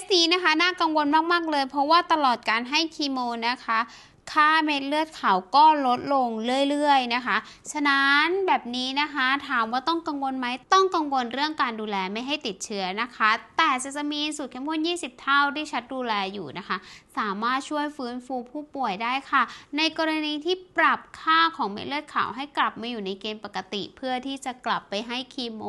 สนี้นะคะน่ากังวลมาก ๆ เลย เพราะว่าตลอดการให้คีโมนะคะค่าเม็ดเลือดขาวก็ลดลงเรื่อยๆนะคะ ฉะนั้นแบบนี้นะคะถามว่าต้องกังวลไหมต้องกังวลเรื่องการดูแลไม่ให้ติดเชื้อนะคะ แต่เซซามีนสูตรเข้มข้น 20 เท่าที่ชัดดูแลอยู่นะคะ สามารถช่วยฟื้นฟูผู้ป่วยได้ค่ะ ในกรณีที่ปรับค่าของเม็ดเลือดขาวให้กลับมาอยู่ในเกณฑ์ปกติ เพื่อที่จะกลับไปให้คีโม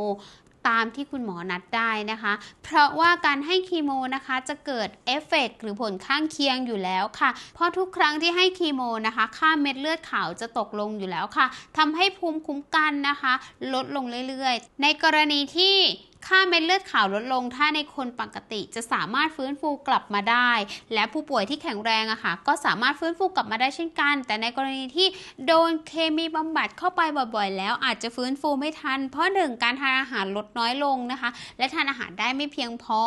ตามที่คุณหมอนัดได้นะคะ เพราะว่าการให้คีโมนะคะจะเกิดเอฟเฟกต์หรือผลข้างเคียงอยู่แล้วค่ะ เพราะทุกครั้งที่ให้คีโมนะคะ ค่าเม็ดเลือดขาวจะตกลงอยู่แล้วค่ะทำให้ภูมิคุ้มกันนะคะ ลดลงเรื่อยๆ ในกรณีที่ ค่าเม็ดเลือดขาวลดลง ถ้าในคนปกติจะสามารถฟื้นฟูกลับมาได้ และผู้ป่วยที่แข็งแรงอะค่ะก็สามารถฟื้นฟูกลับมาได้เช่นกัน แต่ในกรณีที่โดนเคมีบำบัดเข้าไปบ่อยๆ แล้วอาจจะฟื้นฟูไม่ทัน เพราะหนึ่งการทานอาหารลดน้อยลงนะคะ และทานอาหารได้ไม่เพียงพอ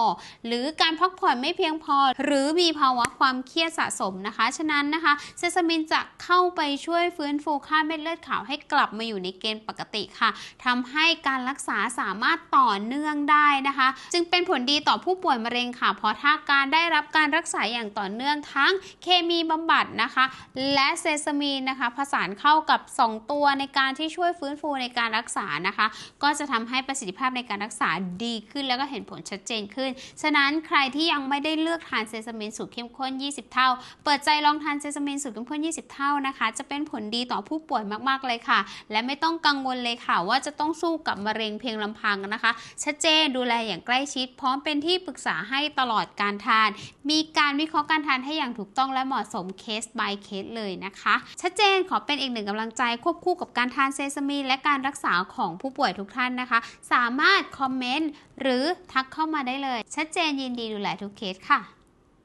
หรือการพักผ่อนไม่เพียงพอ หรือมีภาวะความเครียดสะสมนะคะ ฉะนั้นนะคะเซซามินจะเข้าไปช่วยฟื้นฟูค่าเม็ดเลือดขาวให้กลับมาอยู่ในเกณฑ์ปกติค่ะทำให้การรักษาสามารถต่อเนื่องได้นะคะ จึงเป็นผลดีต่อผู้ป่วยมะเร็งค่ะ เพราะถ้าการได้รับการรักษาอย่างต่อเนื่องทั้งเคมีบำบัดนะคะ และเซซามีนนะคะ ผสานเข้ากับ 2 ตัวในการที่ช่วยฟื้นฟูในการรักษานะคะ ก็จะทำให้ประสิทธิภาพในการรักษาดีขึ้นแล้วก็เห็นผลชัดเจนขึ้น ฉะนั้นใครที่ยังไม่ได้เลือกทานเซซามินสูตรเข้มข้น 20 เท่า เปิดใจลองทานเซซามินสูตรเข้มข้น 20 เท่านะคะ จะเป็นผลดีต่อผู้ป่วยมากๆเลยค่ะ และไม่ต้องกังวลเลยค่ะ ว่าจะต้องสู้กับมะเร็งเพียงลำพังนะคะชัดเจน ดูแลอย่างใกล้ชิด พร้อมเป็นที่ปรึกษาให้ตลอดการทาน มีการวิเคราะห์การทานให้อย่างถูกต้องและเหมาะสมเคส by เคสเลยนะคะ ชัดเจนขอเป็นอีกหนึ่งกำลังใจควบคู่กับการทานเซซามีและการรักษาของผู้ป่วยทุกท่านนะคะ สามารถคอมเมนต์หรือทักเข้ามาได้เลย ชัดเจนยินดีดูแลทุกเคสค่ะ